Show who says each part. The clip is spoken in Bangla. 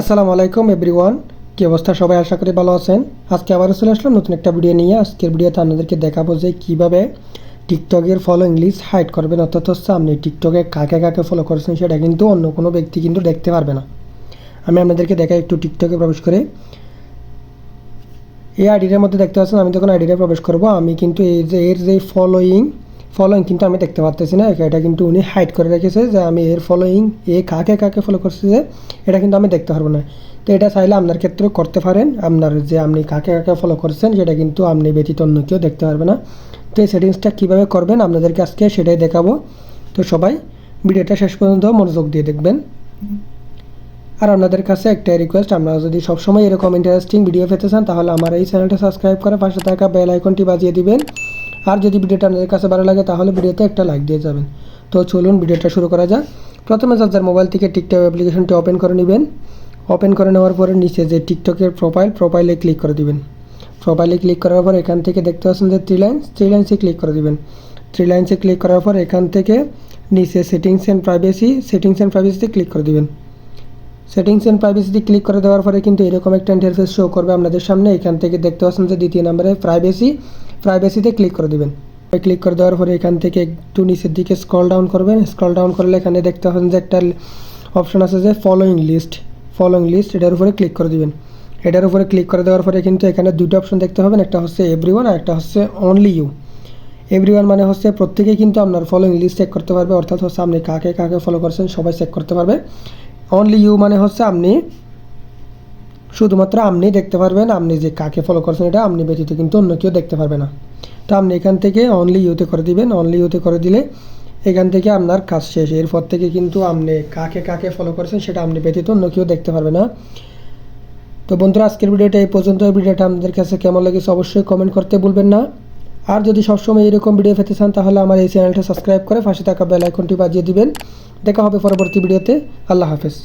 Speaker 1: আসসালামু আলাইকুম, এভরিওয়ান। কি অবস্থা? সবাই আশা করি ভালো আছেন। আজকে আবারও চলে আসলাম নতুন একটা ভিডিও নিয়ে। আজকের ভিডিওতে আপনাদেরকে দেখাবো যে কীভাবে টিকটকের ফলো ইংলিশ হাইড করবেন, অর্থাৎ হচ্ছে আপনি টিকটকে কাকে কাকে ফলো করেছেন সেটা কিন্তু অন্য কোনো ব্যক্তি কিন্তু দেখতে পারবে না। আমি আপনাদেরকে দেখাই একটু টিকটকে প্রবেশ করে। এই আইডিটার মধ্যে দেখতে পাচ্ছেন, আমি যখন আইডিটা প্রবেশ করব, আমি কিন্তু এই যে, এর যে ফলোয়িং ফলোয়িং কিন্তু আমি দেখতে পারতেছি না। এটা কিন্তু উনি হাইড করে রেখেছে যে আমি এর ফলোয়িং এ কাকে কাকে ফলো করছে যে এটা কিন্তু আমি দেখতে পারব না। তো এটা চাইলে আপনার ক্ষেত্রেও করতে পারেন। আপনার যে আপনি কাকে কাকে ফলো করছেন সেটা কিন্তু আপনি ব্যতীত অন্য কেউ দেখতে পারবে না। তো এই সেটিংসটা কীভাবে করবেন আপনাদেরকে আজকে সেটাই দেখাবো। তো সবাই ভিডিওটা শেষ পর্যন্ত মনোযোগ দিয়ে দেখবেন। আর আপনাদের কাছে একটাই রিকোয়েস্ট আপনারা যদি সবসময় এরকম ইন্টারেস্টিং ভিডিও পেতে চান তাহলে আমার এই চ্যানেলটা সাবস্ক্রাইব করে পাশে থাকা বেল আইকনটি বাজিয়ে দিবেন। আর যদি ভিডিওটা আপনাদের কাছে ভালো লাগে, তাহলে ভিডিওতে একটা লাইক দিয়ে যাবেন। তো চলুন ভিডিওটা শুরু করা যাক। প্রথমে যার মোবাইল থেকে টিকটক অ্যাপ্লিকেশনটি ওপেন করে নেবেন। ওপেন করে নেওয়ার পরে নিচে যে টিকটকের প্রোফাইল প্রোফাইলে ক্লিক করে দিবেন। প্রোফাইলে ক্লিক করার পর এখান থেকে দেখতে পাচ্ছেন যে থ্রি লাইন্স থ্রি লাইন্সে ক্লিক করে দিবেন। থ্রি লাইন্সে ক্লিক করার পর এখান থেকে নিচে settings and privacy settings and প্রাইভেসিতে click করে দিবেন। সেটিংস অ্যান্ড প্রাইভেসিতে ক্লিক করে দেওয়ার পরে কিন্তু এরকম একটা ইন্টারফেস শো করবে আপনাদের সামনে। এখান থেকে দেখতে পাচ্ছেন যে দ্বিতীয় নম্বরে প্রাইভেসি প্রাইভেসিতে ক্লিক করে দিবেন। ক্লিক করে দেওয়ার পরে এখান থেকে একটু নিচের দিকে স্ক্রল ডাউন করবেন। স্ক্রল ডাউন করলে এখানে দেখতে পাচ্ছেন যে একটা অপশন আছে যে ফলোয়িং লিস্ট ফলোয়িং লিস্ট এটার উপরে ক্লিক করে দিবেন। এটার উপরে ক্লিক করে দেওয়ার পরে কিন্তু এখানে দুটো অপশন দেখতে পাবেন। একটা হচ্ছে এভরিওয়ান আর একটা হচ্ছে অনলি ইউ এভরিওয়ান মানে হচ্ছে প্রত্যেকেই কিন্তু আপনার ফলোয়িং লিস্ট চেক করতে পারবে। অর্থাৎ হচ্ছে আপনি কাকে কাকে ফলো করছেন সবাই চেক করতে পারবে। অনলি ইউ মানে হচ্ছে আপনি শুধুমাত্র আপনি দেখতে পারবেন, আপনি যে কাকে ফলো করছেন এটা আপনি ব্যতীত কিন্তু অন্য কেউ দেখতে পারবে না। তো আপনি এখান থেকে অনলি ইউতে করে দিবেন অনলি ইউতে করে দিলে এখান থেকে আপনার কাজ শেষ। এরপর থেকে কিন্তু আপনি কাকে কাকে ফলো করেছেন সেটা আপনি ব্যতীত অন্য কেউ দেখতে পারবে না। তো বন্ধুরা, আজকের ভিডিওটা এই পর্যন্ত। ভিডিওটা আপনাদের কাছে কেমন লেগেছে অবশ্যই কমেন্ট করতে ভুলবেন না। আর যদি সবসময় এরকম ভিডিও পেতে চান, তাহলে আমার এই চ্যানেলটা সাবস্ক্রাইব করে পাশে থাকা বেল আইকনটি বাজিয়ে দিবেন। দেখা হবে পরবর্তী ভিডিওতে আল্লাহ হাফেজ।